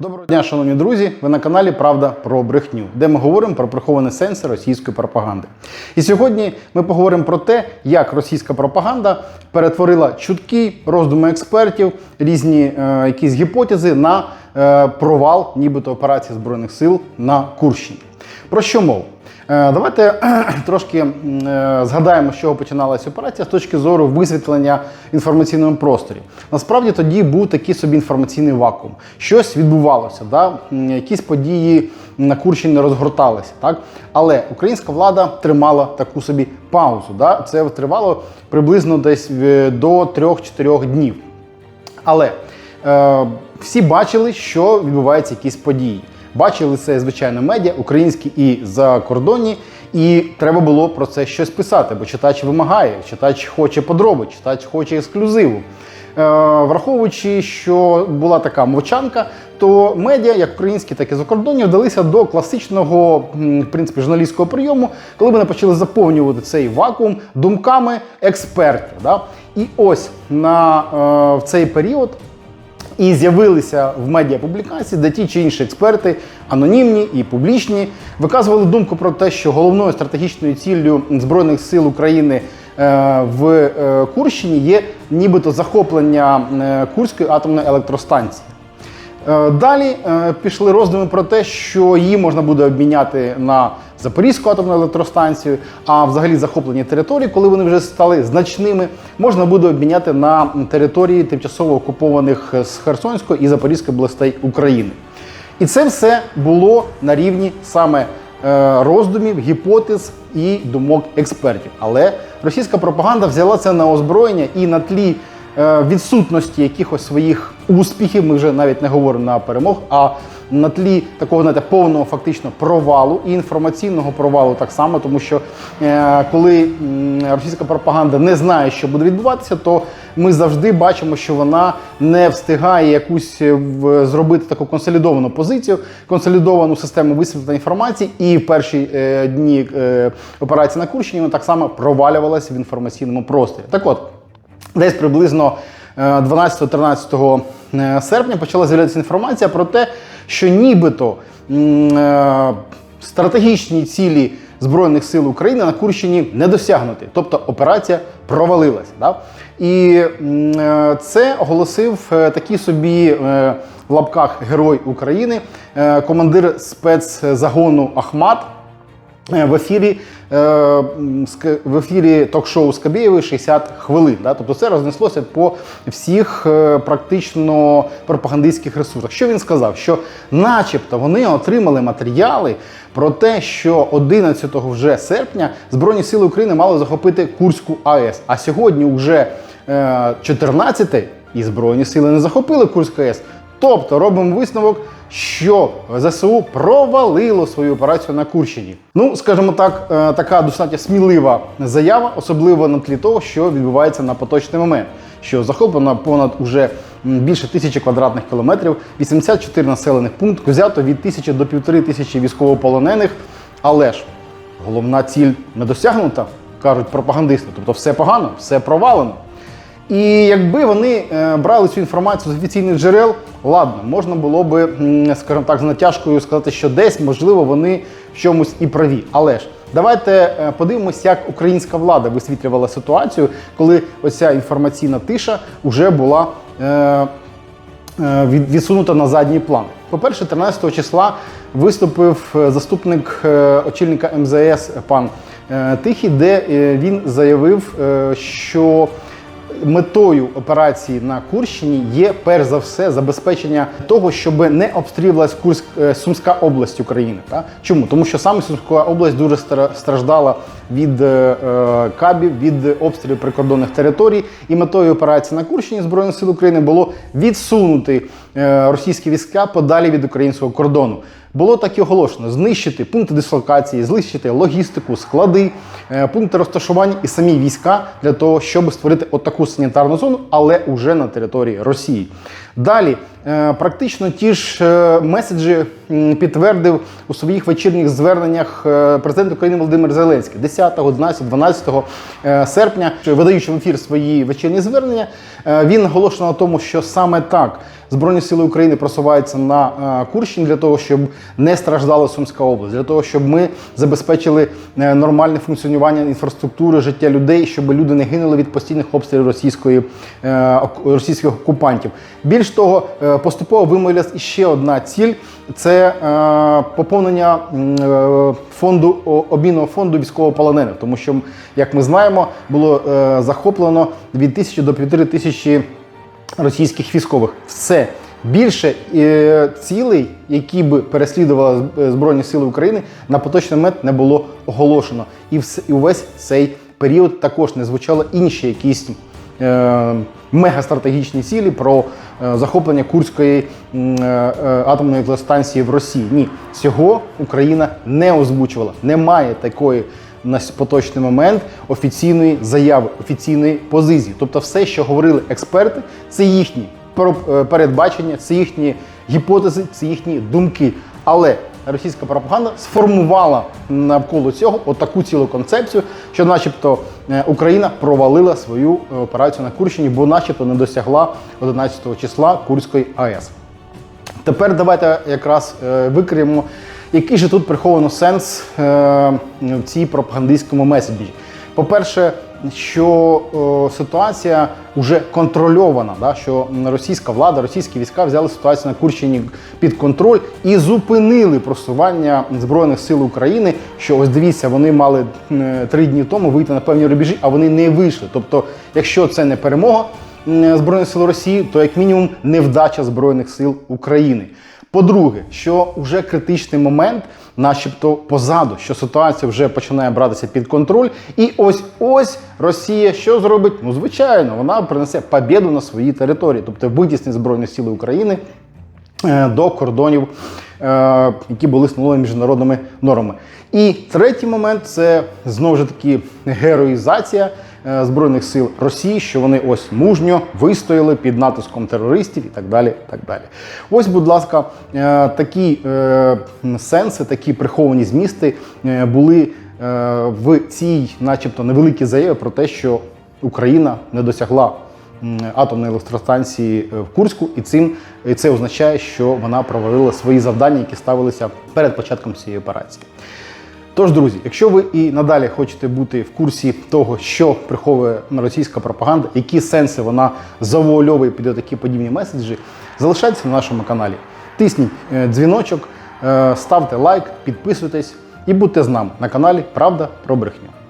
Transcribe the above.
Доброго дня, шановні друзі! Ви на каналі Правда про брехню, де ми говоримо про приховані сенси російської пропаганди. І сьогодні ми поговоримо про те, як російська пропаганда перетворила чутки, роздуми експертів, різні е, якісь гіпотези на е, провал, нібито операції збройних сил на Курщині. Про що мова? Е, Давайте трошки е, згадаємо, з чого починалася операція з точки зору висвітлення в інформаційному просторі. Насправді тоді був такий собі інформаційний вакуум. Щось відбувалося, да? якісь події на Курщині розгорталися. Так? Але українська влада тримала таку собі паузу. Да? Це тривало приблизно десь е, до 3-4 днів. Але е, всі бачили, що відбуваються якісь події. Бачили це, звичайно, медіа, українські і закордонні, і треба було про це щось писати, бо читач вимагає, читач хоче подроби, читач хоче ексклюзиву. Е, враховуючи, що була така мовчанка, то медіа, як українські, так і закордонні, вдалися до класичного в принципі, журналістського прийому, коли вони почали заповнювати цей вакуум думками експертів. Да? І ось на е, в цей період і з'явилися в медіа публікації, де ті чи інші експерти, анонімні і публічні, виказували думку про те, що головною стратегічною ціллю Збройних сил України е, в е, Курщині є нібито захоплення е, Курської атомної електростанції. Е, Далі е, пішли роздуми про те, що її можна буде обміняти на Запорізьку атомну електростанцію, а взагалі захоплені території, коли вони вже стали значними, можна буде обміняти на території тимчасово окупованих з Херсонської і Запорізької областей України. І це все було на рівні саме е, роздумів, гіпотез і думок експертів. Але російська пропаганда взяла це на озброєння і на тлі е, відсутності якихось своїх успіхів, ми вже навіть не говоримо на перемог, а на тлі такого знаєте, повного фактично провалу і інформаційного провалу так само, тому що е, коли російська пропаганда не знає, що буде відбуватися, то ми завжди бачимо, що вона не встигає якусь е, в- зробити таку консолідовану позицію, консолідовану систему висвітлення інформації, і в перші е, дні е, операції на Курщині вона так само провалювалася в інформаційному просторі. Так от. Десь приблизно е, 12-13 е, серпня почала з'являтися інформація про те, що нібито е, стратегічні цілі Збройних сил України на Курщині не досягнуті, тобто операція провалилася. Да? І е, це оголосив е, такий собі е, в лапках герой України, е, командир спецзагону Ахмат. Е, В ефірі, е, в ефірі ток-шоу Скабєєвої 60 хвилин. Да? Тобто це рознеслося по всіх е, практично пропагандистських ресурсах. Що він сказав? Що начебто вони отримали матеріали про те, що 11 вже серпня Збройні Сили України мали захопити Курську АЕС. А сьогодні вже 14 і Збройні сили не захопили Курську АЕС. Тобто робимо висновок, що ЗСУ провалило свою операцію на Курщині. Ну, скажімо так, е, така достатньо смілива заява, особливо на тлі того, що відбувається на поточний момент. Що захоплено понад уже більше тисячі квадратних кілометрів, 84 населених пунктів, взято від тисячі до півтори тисячі військовополонених. Але ж головна ціль не досягнута, кажуть пропагандисти. Тобто все погано, все провалено. І якби вони е, брали цю інформацію з офіційних джерел, ладно, можна було би, скажімо так, з натяжкою сказати, що десь, можливо, вони в чомусь і праві. Але ж давайте е, подивимось, як українська влада висвітлювала ситуацію, коли оця інформаційна тиша вже була. Е, е, відсунута на задній план. По-перше, 13 числа виступив заступник очільника МЗС пан Тихий, де він заявив, що метою операції на Курщині є перш за все забезпечення того, щоб не обстрілювалась Курськ е, Сумська область України. Та? Чому? Тому що саме Сумська область дуже стра- страждала від е, е, кабів, від обстрілів прикордонних територій. І метою операції на Курщині Збройних сил України було відсунути російські війська подалі від українського кордону. Було так і оголошено: знищити пункти дислокації, знищити логістику, склади, е, пункти розташування і самі війська для того, щоб створити отаку санітарну зону, але уже на території Росії. Далі практично ті ж е, меседжі підтвердив у своїх вечірніх зверненнях е, президент України Володимир Зеленський 10, 11, 12 е, серпня, видаючи в ефір свої вечірні звернення, е, він наголошував на тому, що саме так Збройні сили України просуваються на е, Курщині для того, щоб не страждала Сумська область, для того, щоб ми забезпечили е, нормальне функціонування інфраструктури, життя людей, щоб люди не гинули від постійних обстрілів російської е, російських окупантів. Більш того, е, поступово вимовилась іще одна ціль це е, поповнення е, фонду обмінного фонду військовополонених, тому що, як ми знаємо, було е, захоплено від тисячі до півтори тисячі російських військових. Все більше е, цілей, які би переслідували е, Збройні Сили України, на поточний момент не було оголошено. І, увесь цей період також не звучали інші якісь е, мегастратегічні цілі про е, захоплення Курської е, е, атомної електростанції в Росії. Ні, цього Україна не озвучувала. Немає такої на поточний момент офіційної заяви, офіційної позиції. Тобто, все, що говорили експерти, це їхні е, передбачення, це їхні гіпотези, це їхні думки. Але російська пропаганда сформувала навколо цього отаку цілу концепцію, що, начебто, е, Україна провалила свою е, операцію на Курщині, бо, начебто, не досягла 11 числа Курської АЕС. Тепер давайте якраз е, викриємо, який же тут приховано сенс в цій пропагандистському меседжі. По-перше, що о, ситуація вже контрольована, да, що російська влада, російські війська взяли ситуацію на Курщині під контроль і зупинили просування збройних сил України. Що ось дивіться, вони мали е, три дні тому вийти на певні рубежі, а вони не вийшли. Тобто, якщо це не перемога Збройних сил Росії, то як мінімум невдача Збройних сил України. По-друге, що вже критичний момент, начебто позаду, що ситуація вже починає братися під контроль, і ось ось Росія що зробить? Ну звичайно, вона принесе побіду на своїй території, тобто витіснить збройні сили України е, до кордонів, е, які були встановлені міжнародними нормами. І третій момент це знову ж таки героїзація збройних сил Росії, що вони ось мужньо вистояли під натиском терористів і так далі. Так далі. Ось, будь ласка, е, такі е, сенси, такі приховані змісти е, були е, в цій, начебто, невеликій заяві про те, що Україна не досягла атомної електростанції е, в Курську, і цим і це означає, що вона провалила свої завдання, які ставилися перед початком цієї операції. Тож, друзі, якщо ви і надалі хочете бути в курсі того, що приховує російська пропаганда, які сенси вона завуальовує під такі подібні меседжі, залишайтеся на нашому каналі. Тисніть е, дзвіночок, е, ставте лайк, підписуйтесь і будьте з нами на каналі Правда про брехню.